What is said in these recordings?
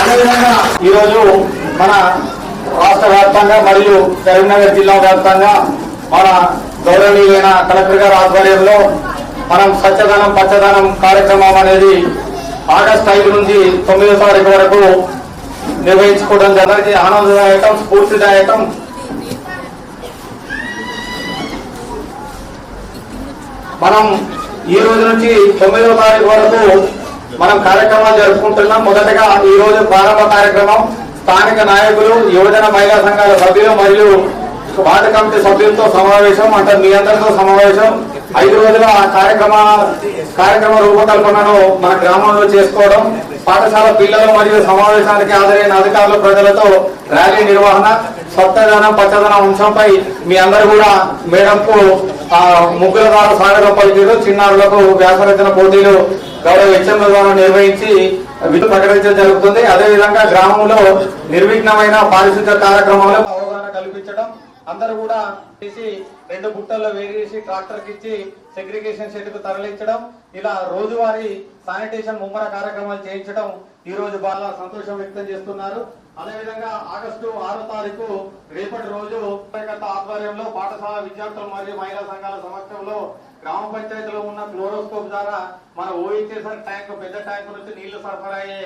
అదేవిధంగా ఈరోజు మన రాష్ట్ర వ్యాప్తంగా మరియు కరీంనగర్ జిల్లా వ్యాప్తంగా మన గౌరవనీయులైన కలెక్టర్ గారి ఆధ్వర్యంలో మనం స్వచ్ఛదనం పచ్చదనం కార్యక్రమం అనేది ఆగస్టు ఐదు నుంచి తొమ్మిదో తారీఖు వరకు నిర్వహించుకోవడం జరిగింది. ఆనందదాయకం స్ఫూర్తిదాయకం. మనం ఈ రోజు నుంచి తొమ్మిదవ తారీఖు వరకు మనం కార్యక్రమాలు జరుపుకుంటున్నాం. మొదటగా ఈ రోజు ప్రారంభ కార్యక్రమం స్థానిక నాయకులు యువజన మహిళా సంఘాల సభ్యులు మరియు వార్డు కమిటీ సభ్యులతో సమావేశం అంటే మీ అందరితో సమావేశం. ఐదు రోజుల ఆ కార్యక్రమ కార్యక్రమ రూపకల్పనను మన గ్రామంలో చేసుకోవడం పాఠశాల పిల్లలు మరియు సమావేశానికి హాజరైన అధికారులు ప్రజలతో ర్యాలీ నిర్వహణ స్వచ్ఛదనం పచ్చదనం అంశంపై మీ అందరూ కూడా మేడంకు ముగ్గుల ద్వారా స్వాగతం పలికారు చిన్నారులకు వ్యాసరచన పోటీలు గౌరవ హెచ్ఎంల ద్వారా నిర్వహించి విధులు ప్రకటించడం జరుగుతుంది. అదేవిధంగా గ్రామంలో నిర్విఘ్నమైన పారిశుద్ధ్య కార్యక్రమాలు అవగాహన కల్పించడం అందరూ కూడా చేసి రెండు బుట్టల్లో వేరేసి ట్రాక్టర్కి ఇచ్చి సెగ్రిగేషన్ షెడ్కు తరలించడం ఇలా రోజువారీ శానిటేషన్ ముమ్మర కార్యక్రమాలు చేయించడం ఈ రోజు బాగా సంతోషం వ్యక్తం చేస్తున్నారు. అదేవిధంగా ఆగస్టు ఆరో తారీఖు రేపటి రోజు కార్యకర్త ఆధ్వర్యంలో పాఠశాల విద్యార్థులు మరియు మహిళా సంఘాల సమక్షంలో గ్రామ పంచాయతీలో ఉన్న క్లోరోస్కోప్ ద్వారా మన ఓహెచ్ఎస్ఆర్ ట్యాంక్ పెద్ద ట్యాంక్ నుంచి నీళ్ళు సరఫరా అయ్యే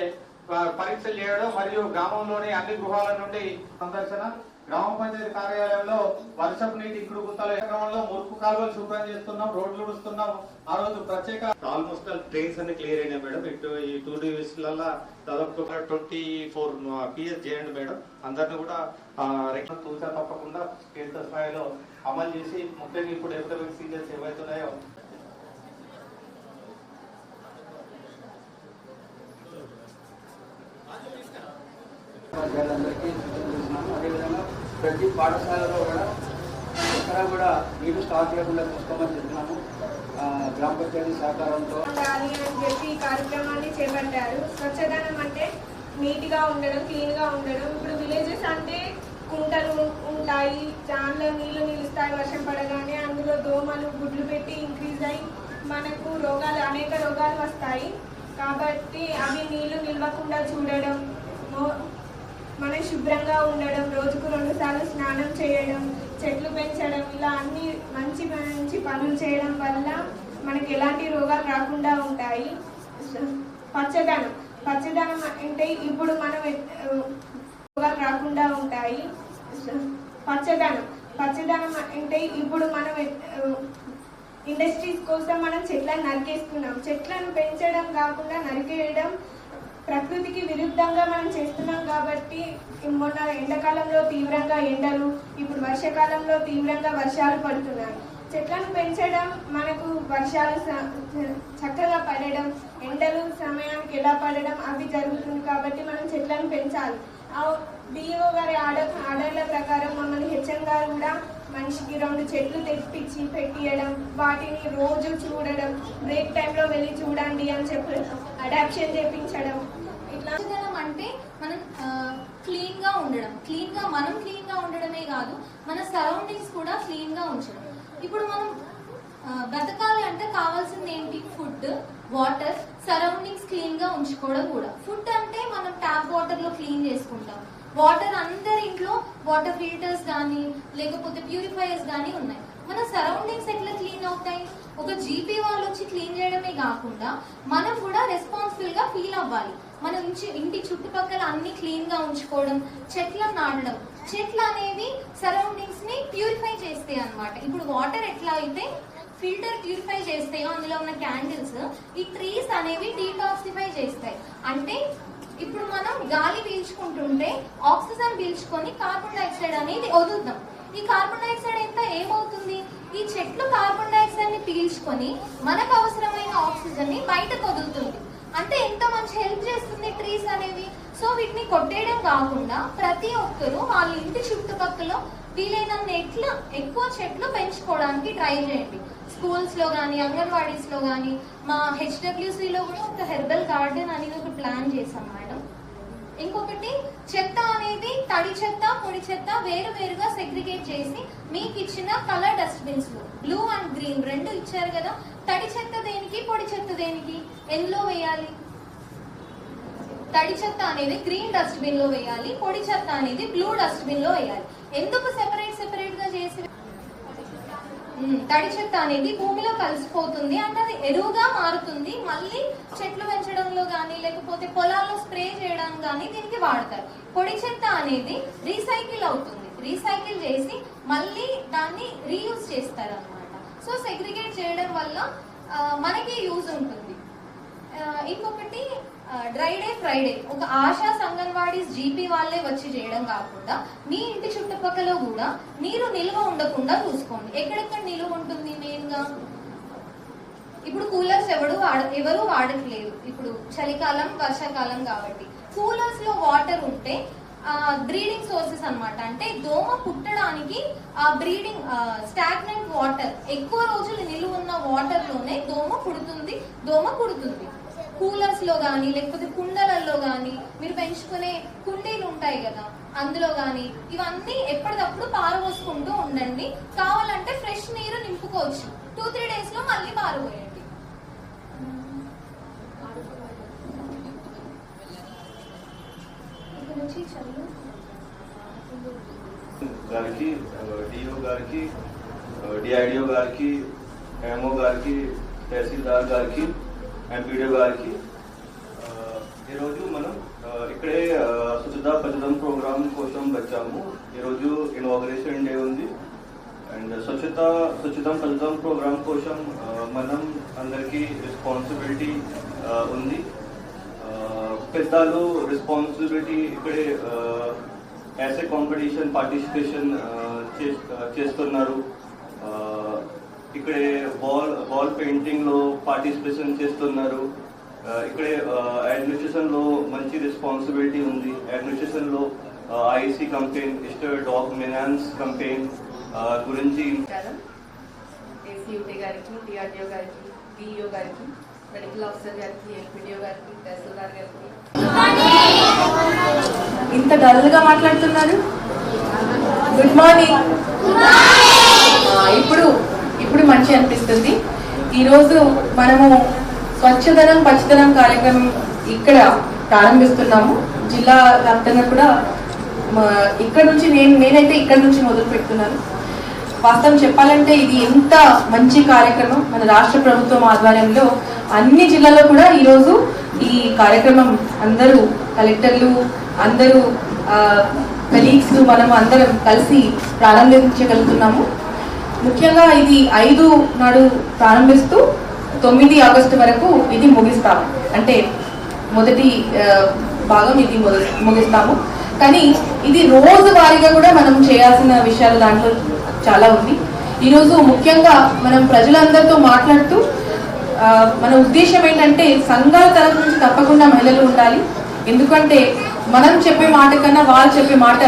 పరీక్షలు చేయడం మరియు గ్రామంలోని అన్ని గృహాల నుండి సందర్శన గ్రామ పంచాయతీ కార్యాలయంలో వర్షపు నీటి ఇంకుడు గుంతల మురుకు కాలువలు శుభ్రం చేస్తున్నాం రోడ్లు ఉడుస్తున్నాం. ఆ రోజు ప్రత్యేక ఆల్మోస్ట్ ట్రైన్స్ అన్ని క్లియర్ అయినాయి మేడం. ఇటు ఈ టూ డివిజన్లలో దాదాపు ట్వంటీ ఫోర్ పిఎస్ చేయండి మేడం. అందరిని కూడా తూచా తప్పకుండా కేంద్ర స్థాయిలో అమలు చేసి ముఖ్యంగా ఇప్పుడు ఎపిడమిక్ సీజన్స్ ఏవైతున్నాయో ప్రతి పాఠశాలలో కూడా ఎక్కడ కూడా నీళ్ళు స్టాక్ లేకుండా చూసుకోమని చెప్తున్నాము గ్రామ పంచాయతీ సహకారంతో. అని చెప్పి ఈ కార్యక్రమాన్ని చేపట్టారు. స్వచ్ఛదనం అంటే నీట్గా ఉండడం క్లీన్గా ఉండడం. ఇప్పుడు విలేజెస్ అంటే కుంటలు ఉంటాయి. దానిలో నీళ్ళు నిలుస్తాయి వర్షం పడగానే అందులో దోమలు గుడ్లు పెట్టి ఇంక్రీజ్ అయి మనకు రోగాలు అనేక రోగాలు వస్తాయి. కాబట్టి అవి నీళ్ళు నిల్వకుండా చూడడం మనం శుభ్రంగా ఉండడం రోజుకు రెండు సార్లు స్నానం చేయడం చెట్లు పెంచడం ఇలా అన్ని మంచి మంచి పనులు చేయడం వల్ల మనకి ఎలాంటి రోగాలు రాకుండా ఉంటాయి. పచ్చదనం పచ్చదనం అంటే ఇప్పుడు మనం రోగాలు రాకుండా ఉంటాయి. పచ్చదనం పచ్చదనం అంటే ఇప్పుడు మనం ఇండస్ట్రీస్ కోసం మనం చెట్లను నరికేస్తున్నాం. చెట్లను పెంచడం కాకుండా నరికేయడం ప్రకృతికి విరుద్ధంగా మనం చేస్తున్నాం కాబట్టి మొన్న ఎండాకాలంలో తీవ్రంగా ఎండలు ఇప్పుడు వర్షాకాలంలో తీవ్రంగా వర్షాలు పడుతున్నాయి. చెట్లను పెంచడం మనకు వర్షాలు చక్కగా పడడం ఎండలు సమయానికి ఎలా పడడం అవి జరుగుతుంది కాబట్టి మనం చెట్లను పెంచాలి. డిఓ గారి ఆర్డర్ ఆర్డర్ల ప్రకారం మమ్మల్ని హెచ్ఎం గారు కూడా మనిషికి రెండు చెట్లు తెప్పించి పెట్టియడం వాటిని రోజు చూడడం బ్రేక్ టైంలో వెళ్ళి చూడండి అని చెప్పి అడాప్షన్ చేపించడం ఇట్లా అంటే మనం క్లీన్గా ఉండడం. క్లీన్గా మనం క్లీన్గా ఉండడమే కాదు మన సరౌండింగ్స్ కూడా క్లీన్గా ఉంచడం. ఇప్పుడు మనం బ్రతకాలి అంటే కావాల్సింది ఏంటి ఫుడ్. వాటర్ సరౌండింగ్స్ క్లీన్గా ఉంచుకోవడం కూడా. ఫుడ్ అంటే మనం ట్యాప్ వాటర్లో క్లీన్ చేసుకుంటాం. వాటర్ అందరి ఇంట్లో వాటర్ ఫిల్టర్స్ కానీ లేకపోతే ప్యూరిఫైయర్స్ కానీ ఉన్నాయి. మన సరౌండింగ్స్ ఎట్లా క్లీన్ అవుతాయి? ఒక జీపీ వాళ్ళు వచ్చి క్లీన్ చేయడమే కాకుండా మనం కూడా రెస్పాన్సిబుల్గా ఫీల్ అవ్వాలి. మన ఇంటి ఇంటి చుట్టుపక్కల అన్ని క్లీన్గా ఉంచుకోవడం చెట్లను నాటడం. చెట్లు అనేవి సరౌండింగ్స్ని ప్యూరిఫై చేస్తాయి అన్నమాట. ఇప్పుడు వాటర్ ఎట్లా అయితే ఫిల్టర్ ప్యూరిఫై చేస్తాయో. అందులో ఉన్న క్యాండిల్స్. ఈ ట్రీస్ అనేవి డీటాక్సిఫై చేస్తాయి. అంటే ఇప్పుడు మనం గాలి పీల్చుకుంటుంటే ఆక్సిజన్ పీల్చుకొని కార్బన్ డైఆక్సైడ్ అనేది వదులుతాం. ఈ కార్బన్ డైఆక్సైడ్ ఎంత ఏమవుతుంది? ఈ చెట్లు కార్బన్ డైఆక్సైడ్ని పీల్చుకొని మనకు అవసరమైన ఆక్సిజన్ని బయటకు వదులుతుంది. అంటే ఎంత మంచి హెల్ప్ చేస్తుంది ట్రీస్ అనేవి? సో వీటిని కొట్టేయడం కాకుండా ప్రతి ఒక్కరూ వాళ్ళ ఇంటి చుట్టుపక్కల వీలైనన్ని ఎట్లా ఎక్కువ చెట్లు పెంచుకోవడానికి ట్రై చేయండి. స్కూల్స్లో కానీ అంగన్వాడీస్లో కానీ మా హెచ్డబ్ల్యూసీలో కూడా ఒక హెర్బల్ గార్డెన్ అనేది ఒక ప్లాన్ చేసాం మేడం. ఇంకొకటి చెత్త అనేది తడి చెత్త పొడి చెత్త వేరు వేరుగా సెగ్రిగేట్ చేసి మీకు ఇచ్చిన కలర్ డస్ట్బిన్స్లో బ్లూ అండ్ గ్రీన్ రెండు ఇచ్చారు కదా తడి చెత్త దేనికి పొడి చెత్త దేనికి ఎందులో వేయాలి? తడి చెత్త అనేది గ్రీన్ డస్ట్బిన్లో వేయాలి పొడి చెత్త అనేది బ్లూ డస్ట్బిన్లో వేయాలి. ఎందుకు సెపరేట్ సెపరేట్ తడి చెత్త అనేది భూమిలో కలిసిపోతుంది అంటే అది ఎరువుగా మారుతుంది. మళ్ళీ చెట్లు పెంచడంలో కానీ లేకపోతే పొలాల్లో స్ప్రే చేయడం కానీ దీనికి వాడతారు. పొడి చెత్త అనేది రీసైకిల్ అవుతుంది. రీసైకిల్ చేసి మళ్ళీ దాన్ని రీయూజ్ చేస్తారు అనమాట సో సెగ్రిగేట్ చేయడం వల్ల మనకి యూజ్ ఉంటుంది. ఇంకొకటి డ్రైడే ఫ్రైడే ఒక ఆశా సంగన్వాడీస్ జీపీ వాళ్ళే వచ్చి చేయడం కాకుండా మీ ఇంటి చుట్టుపక్కల కూడా నీరు నిల్వ ఉండకుండా చూసుకోండి. ఎక్కడెక్కడ నిల్వ ఉంటుంది మెయిన్గా ఇప్పుడు కూలర్స్ ఎవడు వాడ ఎవరు వాడట్లేదు. ఇప్పుడు చలికాలం వర్షాకాలం కాబట్టి. కూలర్స్లో వాటర్ ఉంటే బ్రీడింగ్ సోర్సెస్ అన్నమాట. అంటే దోమ పుట్టడానికి ఆ బ్రీడింగ్ స్టాగ్నెంట్ వాటర్ ఎక్కువ రోజులు నిలువ ఉన్న వాటర్లోనే దోమ పుడుతుంది దోమ పుడుతుంది. కూలర్స్లో కానీ లేకపోతే కుండలలో కానీ మీరు పెంచుకునే కుండీలు ఉంటాయి కదా అందులో కానీ ఇవన్నీ ఎప్పటికప్పుడు పారబోసుకుంటూ ఉండండి. కావాలంటే ఫ్రెష్ నీరు నింపుకోవచ్చు. టూ త్రీ డేస్లో మళ్ళీ పారబోయండి. గారికి డిఓ గారికి డిఐడిఓ గారికి ఎంఓ గారికి తహసీల్దార్ గారికి ఎంపీడీఓ గారికి. ఈరోజు మనం ఇక్కడే ఆ, పచ్చదం ప్రోగ్రామ్ కోసం వచ్చాము. ఈరోజు ఇనాగరేషన్ డే ఉంది. అండ్ స్వచ్ఛత స్వచ్ఛతం పచ్చదం ప్రోగ్రామ్ కోసం మనం అందరికీ రెస్పాన్సిబిలిటీ ఉంది. పెద్దలు రెస్పాన్సిబిలిటీ ఇక్కడే యాజ్ ఏ కాంపిటీషన్ పార్టిసిపేషన్ చేస్తున్నారు. ఇక్కడే వాల్ వాల్ పెయింటింగ్లో పార్టిసిపేషన్ చేస్తున్నారు. ఇక్కడే అడ్మినిస్ట్రేషన్లో మంచి రెస్పాన్సిబిలిటీ ఉంది. అడ్మినిస్ట్రేషన్లో ఐసీ కంపెయిన్ ఇస్టర్ డాగ్ మినాన్స్ కంపెయిన్ గురించి నమస్కారం. ఏసీయూటీ గారికి డిఆర్డిఓ గారికి డిఈఓ గారికి మెడికల్ ఆఫీసర్ గారికి ఎంపీడీఓ గారికి తహసీల్దార్ గారికి. ఇంత డల్గా మాట్లాడుతున్నారు. గుడ్ మార్నింగ్ ఇప్పుడు మంచి అనిపిస్తుంది. ఈరోజు మనము స్వచ్ఛదనం పచ్చదనం కార్యక్రమం ఇక్కడ ప్రారంభిస్తున్నాము. జిల్లా వ్యాప్తంగా కూడా ఇక్కడ నుంచి నేను నేనైతే ఇక్కడ నుంచి మొదలు పెడుతున్నాను. వాస్తవం చెప్పాలంటే ఇది ఎంత మంచి కార్యక్రమం. మన రాష్ట్ర ప్రభుత్వం ఆధ్వర్యంలో అన్ని జిల్లాల్లో కూడా ఈరోజు ఈ కార్యక్రమం అందరూ కలెక్టర్లు అందరూ కలీగ్స్ మనం అందరం కలిసి ప్రారంభించగలుగుతున్నాము. ముఖ్యంగా ఇది ఐదు నాడు ప్రారంభిస్తూ తొమ్మిది ఆగస్టు వరకు ఇది ముగిస్తాము. అంటే మొదటి భాగం ఇది ముగిస్తాము. కానీ ఇది రోజువారీగా కూడా మనం చేయాల్సిన విషయాలు దాంట్లో చాలా ఉంది. ఈరోజు ముఖ్యంగా మనం ప్రజలందరితో మాట్లాడుతూ మన ఉద్దేశం ఏంటంటే సంఘాల తరఫు నుంచి తప్పకుండా మహిళలు ఉండాలి. ఎందుకంటే మనం చెప్పే మాట కన్నా వాళ్ళు చెప్పే మాట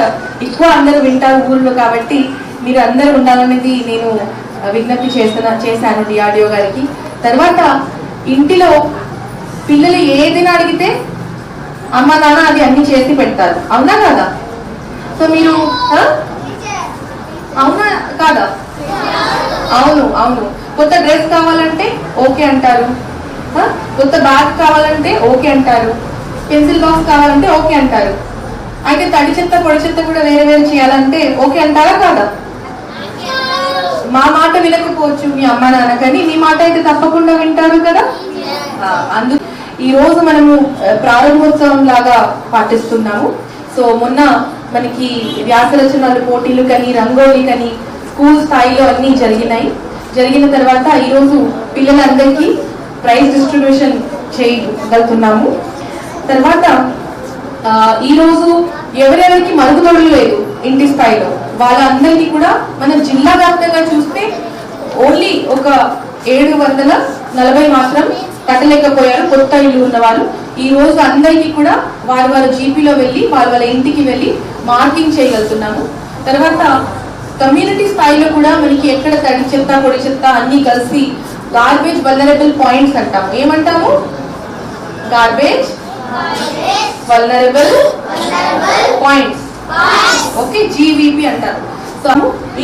ఎక్కువ అందరూ వింటారు ఊళ్ళో కాబట్టి మీరు అందరూ ఉండాలనేది నేను విజ్ఞప్తి చేస్తున్నా చేశాను డిఆర్డిఓ గారికి. తర్వాత ఇంటిలో పిల్లలు ఏదైనా అడిగితే అమ్మ నాన్న అది అన్ని చేసి పెడతారు. అవునా కాదా? సో మీరు అవునా కాదా? అవును అవును. కొత్త డ్రెస్ కావాలంటే ఓకే అంటారు. కొత్త బ్యాగ్ కావాలంటే ఓకే అంటారు. పెన్సిల్ బాక్స్ కావాలంటే ఓకే అంటారు. అయితే తడి చెత్త పొడి చెత్త కూడా వేరే వేరే చేయాలంటే ఓకే అంటారా కాదా? మా మాట వినకపోవచ్చు మీ అమ్మ నాన్న కానీ మీ మాట అయితే తప్పకుండా వింటారు కదా? అందు ఈ రోజు మనము ప్రారంభోత్సవం లాగా పాటిస్తున్నాము. సో మొన్న మనకి వ్యాస రచనలు పోటీలు కానీ రంగోలీ కానీ స్కూల్ స్థాయిలో అన్ని జరిగినాయి. జరిగిన తర్వాత ఈరోజు పిల్లలందరికీ ప్రైజ్ డిస్ట్రిబ్యూషన్ చేయగలుగుతున్నాము. తర్వాత ఆ, ఈ రోజు ఎవరెవరికి మరుగుదొడలు లేదు ఇంటి స్థాయిలో. వాళ్ళందరికీ కూడా మన జిల్లా వ్యాప్తంగా చూస్తే ఓన్లీ ఒక ఏడు వందల నలభై మాత్రం కట్టలేకపోయారు. కొత్త ఇల్లు ఉన్న వాళ్ళు ఈ రోజు అందరికీ కూడా వారి వారి జీపీలో వెళ్ళి వారి వాళ్ళ ఇంటికి వెళ్ళి మార్కింగ్ చేయగలుగుతున్నాము. తర్వాత కమ్యూనిటీ స్థాయిలో కూడా మనకి ఎక్కడ తడి చెత్త పొడి చెత్త అన్ని కలిసి గార్బేజ్ వల్నరబుల్ పాయింట్స్ అంటాము ఏమంటాము? Garbage vulnerable points okay GVP అంటారు. సో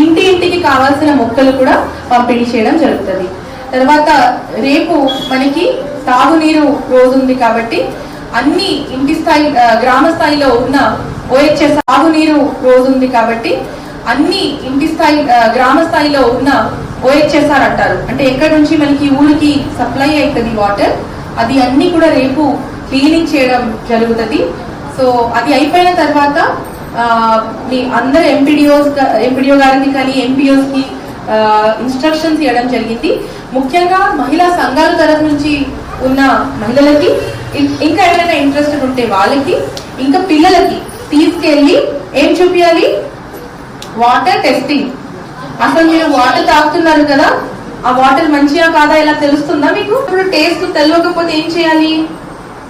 ఇంటి ఇంటికి కావాల్సిన మొక్కలు కూడా పంపిణీ చేయడం జరుగుతుంది. తర్వాత రేపు మనకి తాగునీరు రోజు ఉంది కాబట్టి అన్ని ఇంటి స్థాయి గ్రామ స్థాయిలో ఉన్న ఓహెచ్ఎస్ తాగునీరు రోజు ఉంది కాబట్టి అన్ని ఇంటి స్థాయి గ్రామ స్థాయిలో ఉన్న ఓహెచ్ఎస్ఆర్ అంటారు. అంటే ఎక్కడి నుంచి మనకి ఊరికి సప్లై అవుతుంది వాటర్ అది అన్ని కూడా రేపు క్లీనింగ్ చేయడం జరుగుతుంది. సో అది అయిపోయిన తర్వాత మీ అందరు ఎంపీడీఓస్ ఎంపీడీఓ గారికి కానీ ఎంపీఓస్కి ఇన్స్ట్రక్షన్స్ ఇవ్వడం జరిగింది. ముఖ్యంగా మహిళా సంఘాల తరఫు నుంచి ఉన్న మహిళలకి ఇంకా ఎవరైనా ఇంట్రెస్ట్ ఉంటే వాళ్ళకి ఇంకా పిల్లలకి తీసుకెళ్ళి ఏం చూపించాలి వాటర్ టెస్టింగ్ అసలు మీరు వాటర్ తాగుతున్నారు కదా ఆ వాటర్ మంచిగా కాదా ఇలా తెలుస్తుందా మీకు? ఇప్పుడు టేస్ట్ తెలియకపోతే ఏం చేయాలి?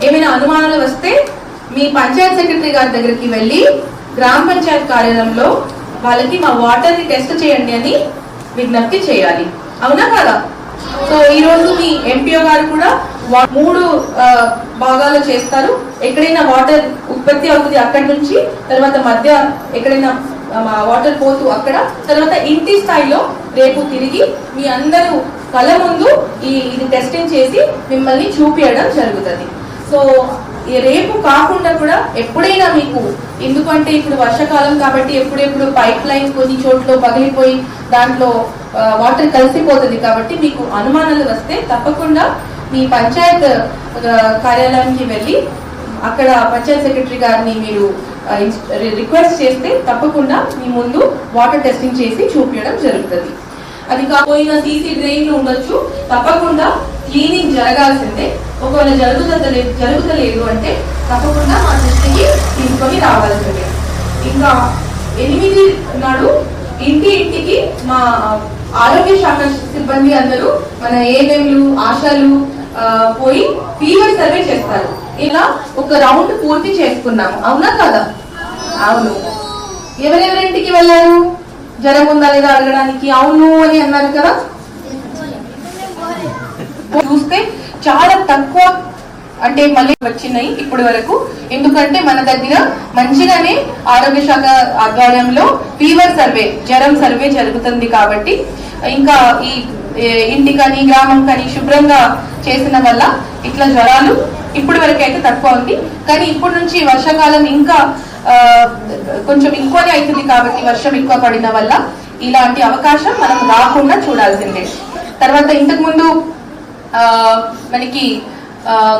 ఏమైనా అనుమానాలు వస్తే మీ పంచాయత్ సెక్రటరీ గారి దగ్గరికి వెళ్ళి గ్రామ పంచాయత్ కార్యాలయంలో వాళ్ళకి మా వాటర్ని టెస్ట్ చేయండి అని విజ్ఞప్తి చేయాలి. అవునా కదా? సో ఈరోజు మీ ఎంపీఓ గారు కూడా మూడు భాగాలు చేస్తారు. ఎక్కడైనా వాటర్ ఉత్పత్తి అవుతుంది అక్కడి నుంచి తర్వాత మధ్య ఎక్కడైనా వాటర్ పోతూ అక్కడ తర్వాత ఇంటి స్థాయిలో రేపు తిరిగి మీ అందరూ కళ ముందు ఈ ఇది టెస్టింగ్ చేసి మిమ్మల్ని చూపించడం జరుగుతుంది. సో రేపు కాకుండా కూడా ఎప్పుడైనా మీకు ఎందుకంటే ఇప్పుడు వర్షాకాలం కాబట్టి ఎప్పుడెప్పుడు పైప్ లైన్ కొన్ని చోట్ల పగిలిపోయి దాంట్లో వాటర్ కలిసిపోతుంది కాబట్టి మీకు అనుమానాలు వస్తే తప్పకుండా మీ పంచాయత్ కార్యాలయానికి వెళ్ళి అక్కడ పంచాయత్ సెక్రటరీ గారిని మీరు రిక్వెస్ట్ చేస్తే తప్పకుండా మీ ముందు వాటర్ టెస్టింగ్ చేసి చూపించడం జరుగుతుంది. అది కాకపోయినా సీసీ డ్రైన్లు ఉండొచ్చు. తప్పకుండా క్లీనింగ్ జరగాల్సిందే. ఒకవేళ జరుగుతలేదు జరుగుతలేదు అంటే తప్పకుండా మా దృష్టికి తీసుకొని రావాల్సిందే. ఇంకా ఎనిమిది నాడు ఇంటి ఇంటికి మా ఆరోగ్య శాఖ సిబ్బంది అందరూ మన ఏఎంలు ఆశాలు పోయి ఫీవర్ సర్వే చేస్తారు. ఇలా ఒక రౌండ్ పూర్తి చేసుకున్నాము. అవునా కదా? అవును. ఎవరెవరింటికి వెళ్ళారు? జ్వరం ఉందా లేదా అడగడానికి? అవును అని అన్నారు కదా? చూస్తే చాలా తక్కువ అంటే మళ్ళీ వచ్చినాయి ఇప్పటి వరకు. ఎందుకంటే మన దగ్గర మంచిగానే ఆరోగ్య శాఖ ఆధ్వర్యంలో ఫీవర్ సర్వే జ్వరం సర్వే జరుగుతుంది కాబట్టి ఇంకా ఈ ఇంటి కానీ గ్రామం కానీ శుభ్రంగా చేసిన వల్ల ఇట్లా జ్వరాలు ఇప్పటి వరకు అయితే తక్కువ ఉంది. కానీ ఇప్పటి నుంచి వర్షాకాలం ఇంకా కొంచెం ఎక్కువనే అవుతుంది కాబట్టి వర్షం ఎక్కువ పడిన వల్ల ఇలాంటి అవకాశం మనం రాకుండా చూడాల్సిందే. తర్వాత ఇంతకు ముందు మనకి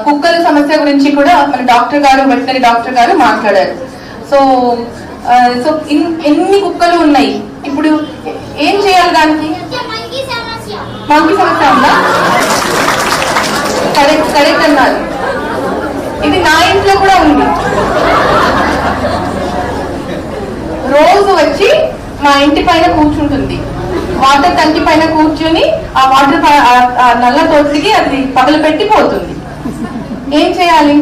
కుక్కల సమస్య గురించి కూడా మన డాక్టర్ గారు వెటనరీ డాక్టర్ గారు మాట్లాడారు. సో సో ఎన్ని కుక్కలు ఉన్నాయి? ఇప్పుడు ఏం చేయాలి దానికి? మంకి సమస్య ఉందా? కరెక్ట్ కరెక్ట్ అన్నారు. ఇది నా ఇంట్లో కూడా ఉంది. రోజు వచ్చి మా ఇంటి పైన కూర్చుంటుంది. వాటర్ టంకి పైన కూర్చుని ఆ వాటర్ నల్ల తోటికి అది పగలు పెట్టి పోతుంది ఏం చేయాలి?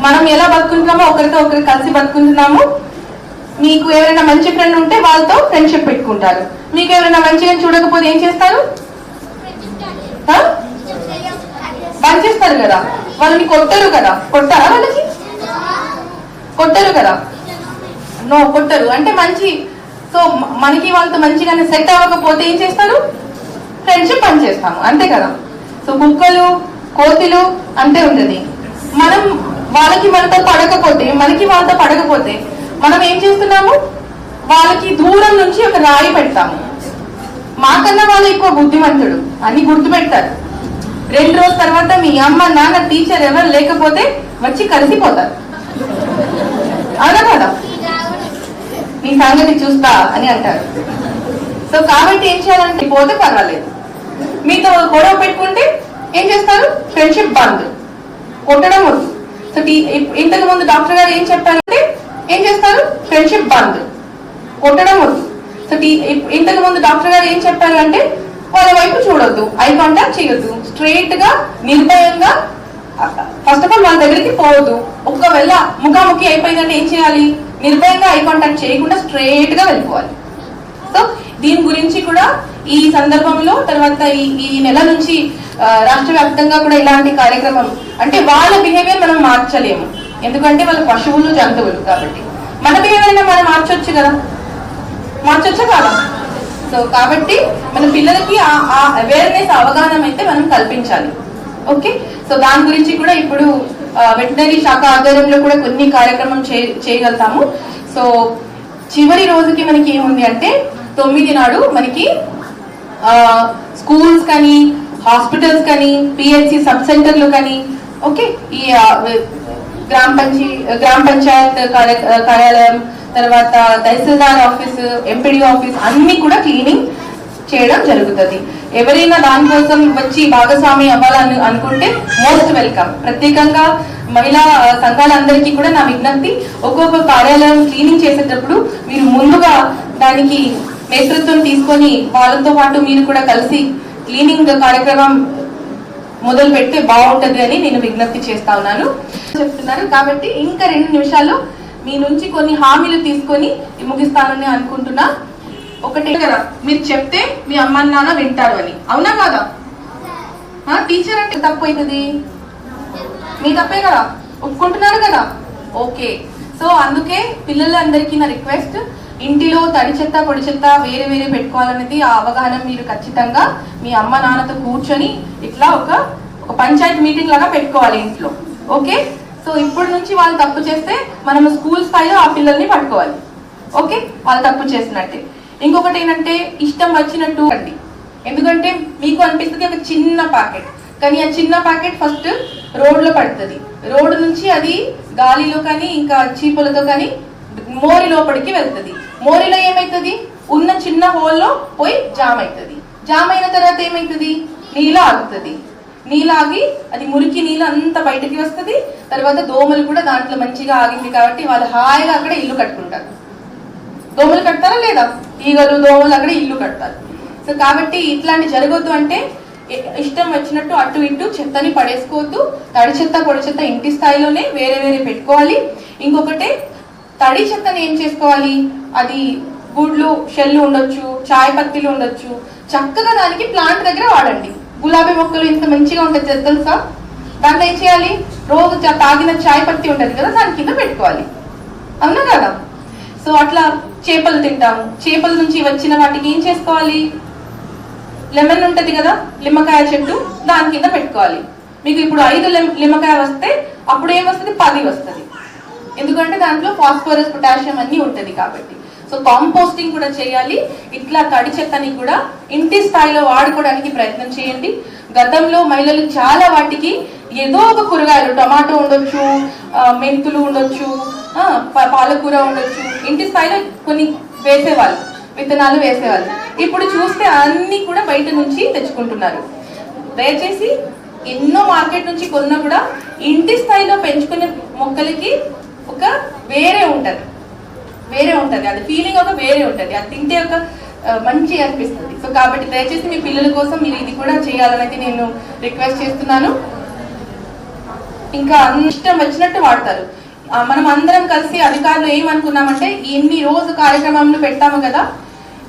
మనం ఎలా బతుకుంటున్నామో ఒకరితో ఒకరు కలిసి బతుకుంటున్నాము. మీకు ఎవరైనా మంచి ఫ్రెండ్ ఉంటే వాళ్ళతో ఫ్రెండ్షిప్ పెట్టుకుంటారు. మీకు ఎవరైనా మంచిగా చూడకపోతే ఏం చేస్తారు? చేస్తారు కదా. వాళ్ళని కొట్టరు కదా. కొట్టారా వాళ్ళకి? కొట్టరు కదా. నో కొట్టరు. అంటే మంచి సో మనకి వాళ్ళతో మంచిగానే సెట్ అవ్వకపోతే ఏం చేస్తారు? ఫ్రెండ్షిప్ పని చేస్తాము అంతే కదా? సో కుక్కలు కోతిలు అంతే ఉంటుంది మనం వాళ్ళకి మనతో పడకపోతే మనకి వాళ్ళతో పడకపోతే మనం ఏం చేస్తున్నాము? వాళ్ళకి దూరం నుంచి ఒక రాయి పెడతాము. మాకన్నా వాళ్ళు ఎక్కువ బుద్ధిమంతుడు అన్ని గుర్తు పెడతారు రెండు రోజుల తర్వాత మీ అమ్మ నాన్న టీచర్ ఎవరు లేకపోతే వచ్చి కలిసిపోతారు. అవునా కదా? నీ సంగతి చూస్తా అని అంటారు సో కాబట్టి ఏం చేయాలంటే పోతే పర్వాలేదు. మీతో గొడవ పెట్టుకుంటే ఏం చేస్తారు? ఫ్రెండ్షిప్ బంద్ కొట్టడం వద్దు. సో ఇంతకు ముందు డాక్టర్ గారు ఏం చెప్పారంటే ఏం చేస్తారు? ఫ్రెండ్షిప్ బంద్ కొట్టడం వద్దు. సో ఇంతకు ముందు డాక్టర్ గారు ఏం చెప్పారు అంటే వాళ్ళ వైపు చూడొద్దు ఐ కాంటాక్ట్ చేయొద్దు. స్ట్రైట్గా నిర్భయంగా ఫస్ట్ ఆఫ్ ఆల్ వాళ్ళ దగ్గరికి పోవద్దు. ఒకవేళ ముఖాముఖి అయిపోయిందంటే ఏం చేయాలి? నిర్భయంగా ఐ కాంటాక్ట్ చేయకుండా స్ట్రైట్గా వెళ్ళిపోవాలి. సో దీని గురించి కూడా ఈ సందర్భంలో తర్వాత ఈ ఈ నెల నుంచి రాష్ట్ర వ్యాప్తంగా కూడా ఇలాంటి కార్యక్రమం అంటే వాళ్ళ బిహేవియర్ మనం మార్చలేము. ఎందుకంటే వాళ్ళ పశువులు జంతువులు కాబట్టి. మన బిహేవియర్ అయినా మనం మార్చొచ్చు కదా? మార్చొచ్చా కాదా? సో కాబట్టి మన పిల్లలకి ఆ అవేర్నెస్ అవగాహన అయితే మనం కల్పించాలి. ఓకే సో దాని గురించి కూడా ఇప్పుడు వెటనరీ శాఖ ఆధ్వర్యంలో కూడా కొన్ని కార్యక్రమం చేయగలుగుతాము. సో చివరి రోజుకి మనకి ఏముంది అంటే తొమ్మిది నాడు మనకి స్కూల్స్ కానీ హాస్పిటల్స్ కానీ పిహెచ్సి సబ్ సెంటర్లు కానీ ఓకే ఈ గ్రామ పంచీ గ్రామ పంచాయత్ కార్య- కార్యాలయం తర్వాత తహసీల్దార్ ఆఫీస్ ఎంపీడీ ఆఫీస్ అన్ని కూడా క్లీనింగ్ చేయడం జరుగుతుంది. ఎవరైనా దానికోసం వచ్చి భాగస్వామి అవ్వాలని అనుకుంటే మోస్ట్ వెల్కమ్. ప్రత్యేకంగా మహిళా సంఘాలందరికీ కూడా నా విజ్ఞప్తి ఒక్కొక్క కార్యాలయం క్లీనింగ్ చేసేటప్పుడు మీరు ముందుగా దానికి నేతృత్వం తీసుకొని వాళ్ళతో పాటు మీరు కూడా కలిసి క్లీనింగ్ కార్యక్రమం మొదలు పెడితే బాగుంటుంది అని నేను విజ్ఞప్తి చేస్తా ఉన్నాను. చెప్తున్నారు కాబట్టి ఇంకా రెండు నిమిషాలు మీ నుంచి కొన్ని హామీలు తీసుకొని ముగిస్తానని అనుకుంటున్నా. ఒకటే కదా? మీరు చెప్తే మీ అమ్మ నాన్న వింటారు అని. అవునా కాదా? టీచర్ అంటే తప్పు అవుతుంది మీ తప్పే కదా? ఒప్పుకుంటున్నారు కదా? ఓకే. సో అందుకే పిల్లలందరికీ నా రిక్వెస్ట్ ఇంటిలో తడి చెత్త పొడి చెత్త వేరే వేరే పెట్టుకోవాలనేది ఆ అవగాహన మీరు ఖచ్చితంగా మీ అమ్మ నాన్నతో కూర్చొని ఇట్లా ఒక ఒక పంచాయత్ మీటింగ్ లాగా పెట్టుకోవాలి ఇంట్లో. ఓకే? సో ఇప్పటి నుంచి వాళ్ళు తప్పు చేస్తే మనం స్కూల్ స్థాయిలో ఆ పిల్లల్ని పట్టుకోవాలి. ఓకే? వాళ్ళు తప్పు చేసినట్టే. ఇంకొకటి ఏంటంటే ఇష్టం వచ్చినట్టు అండి. ఎందుకంటే మీకు అనిపిస్తుంది ఒక చిన్న ప్యాకెట్ కానీ ఆ చిన్న ప్యాకెట్ ఫస్ట్ రోడ్లో పడుతుంది. రోడ్డు నుంచి అది గాలిలో కానీ ఇంకా చీపులతో కానీ మోరి లోపలికి వెళ్తుంది. మోరిలో ఏమవుతుంది ఉన్న చిన్న హోల్లో పోయి జామ్ అవుతుంది. జామ్ అయిన తర్వాత ఏమవుతుంది నీళ్ళు ఆగుతుంది. నీళ్ళు ఆగి అది మురికి నీళ్ళు అంతా బయటకి వస్తుంది. తర్వాత దోమలు కూడా దాంట్లో మంచిగా ఆగింది కాబట్టి వాళ్ళు హాయిగా అక్కడ ఇల్లు కట్టుకుంటారు. దోమలు కడతారా లేదా? ఈగలు దోమలు అక్కడ ఇల్లు కడతారు. సో కాబట్టి ఇట్లాంటి జరగొద్దు అంటే ఇష్టం వచ్చినట్టు అటు ఇటు చెత్తని పడేసుకోవద్దు. తడి చెత్త పొడి చెత్త ఇంటి స్థాయిలోనే వేరే వేరే పెట్టుకోవాలి. ఇంకొకటి తడి చెత్తని ఏం చేసుకోవాలి? అది గుడ్లు షెల్లు ఉండొచ్చు చాయ్ పత్తిలు ఉండొచ్చు. చక్కగా దానికి ప్లాంట్ దగ్గర వాడండి. గులాబీ మొక్కలు ఇంత మంచిగా ఉంటుంది తెలుసా దాంట్లో ఏం చేయాలి? రోజు తాగిన చాయ్ పత్తి ఉంటుంది కదా దాని కింద పెట్టుకోవాలి. అవునా కదా? సో అట్లా చేపలు తింటాము. చేపల నుంచి వచ్చిన వాటికి ఏం చేసుకోవాలి? లెమన్ ఉంటుంది కదా నిమ్మకాయ చెట్టు దాని కింద పెట్టుకోవాలి. మీకు ఇప్పుడు ఐదు లెమ్- నిమ్మకాయ వస్తే అప్పుడు ఏం వస్తుంది? పది వస్తుంది. ఎందుకంటే దాంట్లో ఫాస్ఫరస్ పొటాషియం అన్ని ఉంటుంది కాబట్టి. సో కాంపోస్టింగ్ కూడా చేయాలి. ఇట్లా తడి చెత్తని కూడా ఇంటి స్థాయిలో వాడుకోవడానికి ప్రయత్నం చేయండి. గతంలో మహిళలు చాలా వాటికి ఏదో ఒక కూరగాయలు టమాటో ఉండొచ్చు మెంతులు ఉండొచ్చు ప- పాలకూర ఉండొచ్చు ఇంటి స్థాయిలో కొన్ని వేసేవాళ్ళు విత్తనాలు వేసేవాళ్ళు. ఇప్పుడు చూస్తే అన్నీ కూడా బయట నుంచి తెచ్చుకుంటున్నారు. దయచేసి ఎన్నో మార్కెట్ నుంచి కొన్నా కూడా ఇంటి స్థాయిలో పెంచుకునే మొక్కలకి ఒక వేరే ఉంటుంది. వేరే ఉంటది. అది ఫీలింగ్ ఒక వేరే ఉంటది. అది తింటే ఒక మంచి అనిపిస్తుంది. సో కాబట్టి దయచేసి మీ పిల్లల కోసం మీరు ఇది కూడా చేయాలనైతే నేను రిక్వెస్ట్ చేస్తున్నాను. ఇంకా ఇష్టం వచ్చినట్టు వాడతారు. మనం అందరం కలిసి అధికారులు ఏమనుకున్నామంటే ఇన్ని రోజు కార్యక్రమంలో పెట్టాము కదా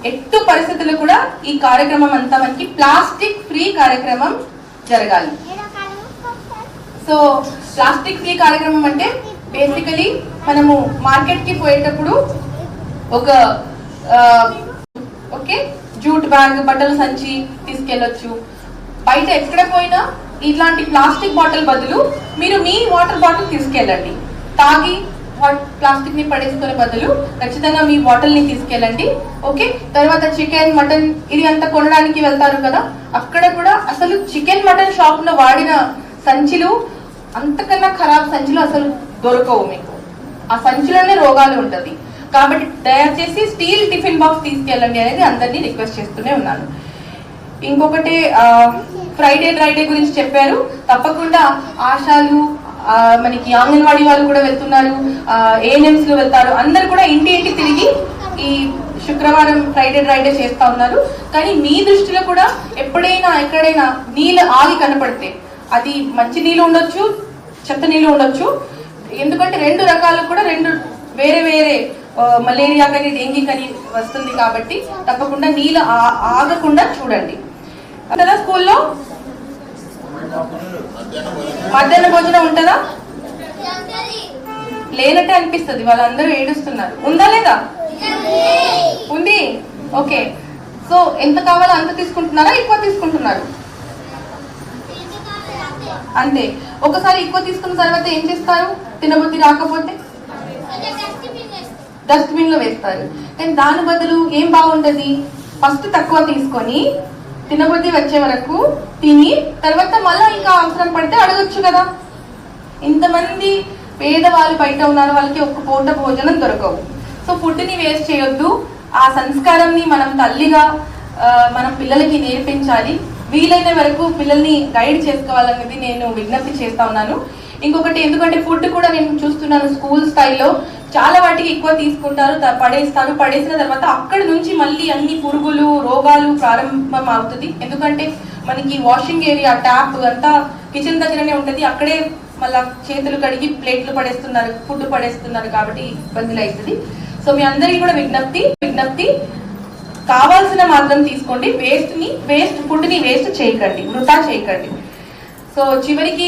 ఎట్టు పరిస్థితులు కూడా ఈ కార్యక్రమం అంతా మనకి ప్లాస్టిక్ ఫ్రీ కార్యక్రమం జరగాలి. సో ప్లాస్టిక్ ఫ్రీ కార్యక్రమం అంటే బేసికలీ మనము మార్కెట్కి పోయేటప్పుడు ఒక ఓకే జూట్ బ్యాగ్ బట్టల సంచి తీసుకెళ్ళొచ్చు. బయట ఎక్కడ పోయినా ఇలాంటి ప్లాస్టిక్ బాటిల్ బదులు మీరు మీ వాటర్ బాటిల్ తీసుకెళ్ళండి. తాగి ప్లాస్టిక్ని పడేసుకునే బదులు ఖచ్చితంగా మీ బాటిల్ని తీసుకెళ్ళండి. ఓకే తర్వాత చికెన్ మటన్ ఇది అంతా కొనడానికి వెళ్తారు కదా అక్కడ కూడా అసలు చికెన్ మటన్ షాప్లో వాడిన సంచులు అంతకన్నా ఖరాబ్ సంచులు అసలు దొరకవు మీకు. ఆ సంచిలోనే రోగాలు ఉంటది. కాబట్టి దయచేసి స్టీల్ టిఫిన్ బాక్స్ తీసుకెళ్ళండి అనేది అందరినీ రిక్వెస్ట్ చేస్తూనే ఉన్నాను. ఇంకొకటి ఫ్రైడే డ్రైడే గురించి చెప్పారు. తప్పకుండా ఆశాలు మనకి అంగన్వాడీ వాళ్ళు కూడా వెళ్తున్నారు ఏఎన్ఎంస్లో వెళ్తారు. అందరు కూడా ఇంటి ఇంటి తిరిగి ఈ శుక్రవారం ఫ్రైడే డ్రైడే చేస్తా ఉన్నారు. కానీ మీ దృష్టిలో కూడా ఎప్పుడైనా ఎక్కడైనా నీళ్ళు ఆగి కనపడితే అది మంచి నీళ్ళు ఉండొచ్చు చెత్త నీళ్ళు ఉండొచ్చు ఎందుకంటే రెండు రకాలు కూడా రెండు వేరే వేరే మలేరియా కానీ డెంగీ కానీ వస్తుంది కాబట్టి తప్పకుండా నీళ్ళు ఆ- ఆగకుండా చూడండి. కదా స్కూల్లో? మధ్యాహ్న భోజనం ఉంటుందా? లేనట్టే అనిపిస్తుంది వాళ్ళందరూ ఏడుస్తున్నారు. ఉందా లేదా? ఉంది. ఓకే. సో ఎంత కావాలో అంత తీసుకుంటున్నారా ఎక్కువ తీసుకుంటున్నారు? అంతే. ఒకసారి ఎక్కువ తీసుకున్న తర్వాత ఏం చేస్తారు? తినబుద్ధి రాకపోతే డస్ట్బిన్లో వేస్తారు. కానీ దాని బదులు ఏం బాగుంటది? ఫస్ట్ తక్కువ తీసుకొని తినబుద్ధి వచ్చే వరకు తిని తర్వాత మళ్ళీ ఇంకా అవసరం పడితే అడగొచ్చు కదా. ఇంతమంది పేదవాళ్ళు బయట ఉన్నారు వాళ్ళకి ఒక్క పూట భోజనం దొరకవు. సో ఫుడ్ని వేస్ట్ చేయొద్దు. ఆ సంస్కారంని మనం తల్లిగా మనం పిల్లలకి నేర్పించాలి. వీలైన వరకు పిల్లల్ని గైడ్ చేసుకోవాలనేది నేను విజ్ఞప్తి చేస్తా ఉన్నాను. ఇంకొకటి ఎందుకంటే ఫుడ్ కూడా నేను చూస్తున్నాను స్కూల్ స్థాయిలో చాలా వాటికి ఎక్కువ తీసుకుంటారు పడేస్తారు. పడేసిన తర్వాత అక్కడి నుంచి మళ్ళీ అన్ని పురుగులు రోగాలు ప్రారంభం అవుతుంది. ఎందుకంటే మనకి వాషింగ్ ఏరియా ట్యాప్ అంతా కిచెన్ దగ్గరనే ఉంటుంది. అక్కడే మళ్ళా చేతులు కడిగి ప్లేట్లు పడేస్తున్నారు ఫుడ్ పడేస్తున్నారు కాబట్టి ఇబ్బందులు అవుతుంది. సో మీ అందరికీ కూడా విజ్ఞప్తి విజ్ఞప్తి. కావాల్సిన మాత్రం తీసుకోండి. వేస్ట్ని వేస్ట్ ఫుడ్ని వేస్ట్ చేయకండి. వృధా చేయకండి. సో చివరికి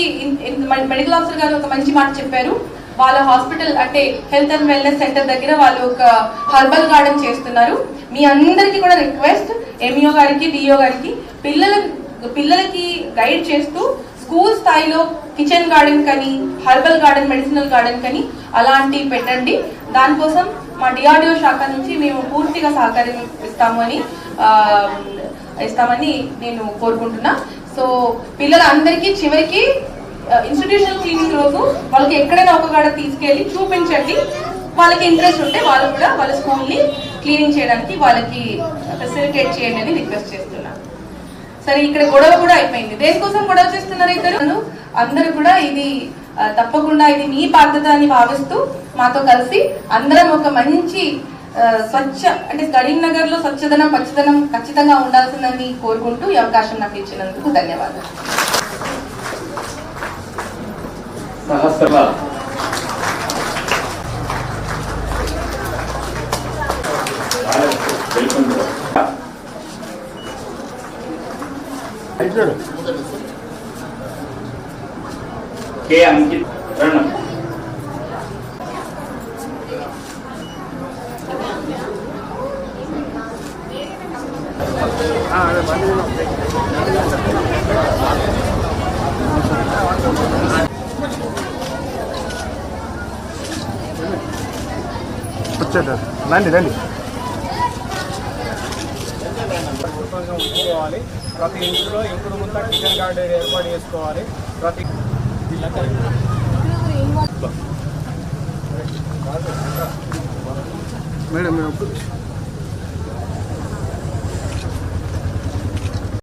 మెడికల్ ఆఫీసర్ గారు ఒక మంచి మాట చెప్పారు. వాళ్ళ హాస్పిటల్ అంటే హెల్త్ అండ్ వెల్నెస్ సెంటర్ దగ్గర వాళ్ళు ఒక హర్బల్ గార్డెన్ చేస్తున్నారు. మీ అందరికీ కూడా రిక్వెస్ట్ ఎంఈఓ గారికి డిఓ గారికి పిల్లల పిల్లలకి గైడ్ చేస్తూ స్కూల్ స్థాయిలో కిచెన్ గార్డెన్ కానీ హర్బల్ గార్డెన్ మెడిసినల్ గార్డెన్ కానీ అలాంటివి పెట్టండి. దానికోసం మా డిఆర్డిఓ శాఖ నుంచి మేము పూర్తిగా సహకారం ఇస్తామని నేను కోరుకుంటున్నా. సో పిల్లలందరికీ చివరికి ఇన్స్టిట్యూషనల్ క్లీనింగ్ రోజు వాళ్ళకి ఎక్కడైనా ఒక కాడ తీసుకెళ్ళి చూపించండి. వాళ్ళకి ఇంట్రెస్ట్ ఉంటే వాళ్ళు కూడా వాళ్ళ స్కూల్ని క్లీనింగ్ చేయడానికి వాళ్ళకి ఫెసిలిటేట్ చేయండి అని రిక్వెస్ట్ చేస్తున్నా. సరే ఇక్కడ గొడవ కూడా అయిపోయింది. దేనికోసం గొడవ చేస్తున్నారు ఇద్దరు? అందరూ కూడా ఇది తప్పకుండా ఇది మీ బాధ్యత అని భావిస్తూ మాతో కలిసి అందరం ఒక మంచి స్వచ్ఛ అంటే కరీంనగర్లో స్వచ్ఛదనం పచ్చదనం ఖచ్చితంగా ఉండాల్సిందని కోరుకుంటూ ఈ అవకాశం నాకు ఇచ్చినందుకు ధన్యవాదాలు. కే అంకిత్ రణం వచ్చేట రండి రండి ప్రతి ఇంట్లో ఇంకుడు ముంత కిచెన్ గార్డెన్ ఏర్పాటు చేసుకోవాలి మేడం మేడం